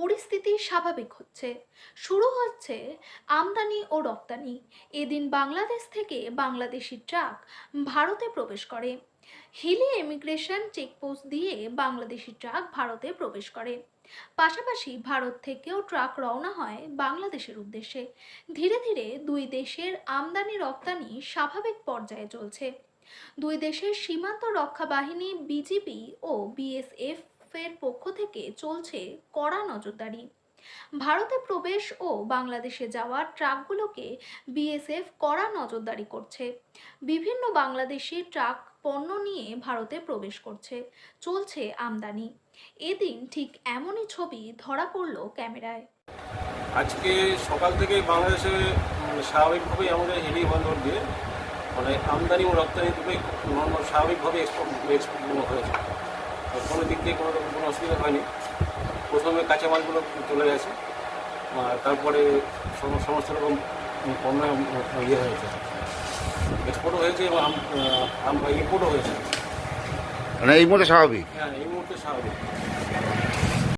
পরিস্থিতি স্বাভাবিক হচ্ছে। শুরু হচ্ছে আমদানি ও রপ্তানি। এদিন বাংলাদেশ থেকে বাংলাদেশি ট্রাক ভারতে প্রবেশ করে। হিলি ইমিগ্রেশন চেকপোস্ট দিয়ে বাংলাদেশি ট্রাক ভারতে প্রবেশ করে। পাশাপাশি ভারত থেকেও ট্রাক রওনা হয় বাংলাদেশের উদ্দেশ্যে। ধীরে ধীরে দুই দেশের আমদানি রপ্তানি স্বাভাবিক পর্যায়ে চলছে। দুই দেশের সীমান্ত রক্ষা বাহিনী, বিজিবি ও বিএসএফ এর পক্ষ থেকে চলছে কড়া নজরদারি। ভারতে প্রবেশ ও বাংলাদেশে যাওয়া ট্রাকগুলোকে বিএসএফ কড়া নজরদারি করছে। বিভিন্ন বাংলাদেশি ট্রাক পণ্য নিয়ে ভারতে প্রবেশ করছে। চলছে আমদানি। এদিন ঠিক এমনই ছবি ধরা পড়ল ক্যামেরায়। আজকে সকাল থেকে বাংলাদেশে স্বাভাবিকভাবেই আমাদের হেলি বন্দর দিয়ে মানে আমদানি ও রপ্তানি দুটোই স্বাভাবিকভাবে এক্সপোর্ট হয়েছে। কোনো দিক দিয়ে কোনো রকম কোনো অসুবিধা হয়নি। প্রথমে কাঁচামালগুলো চলে গেছে আর তারপরে সমস্ত রকম পণ্য ইয়ে হয়েছে। এক্সপোর্টও হয়েছে এবং ইম্পোর্টও হয়েছে। মানে এই মুহূর্তে স্বাভাবিক? হ্যাঁ এই মুহূর্তে স্বাভাবিক।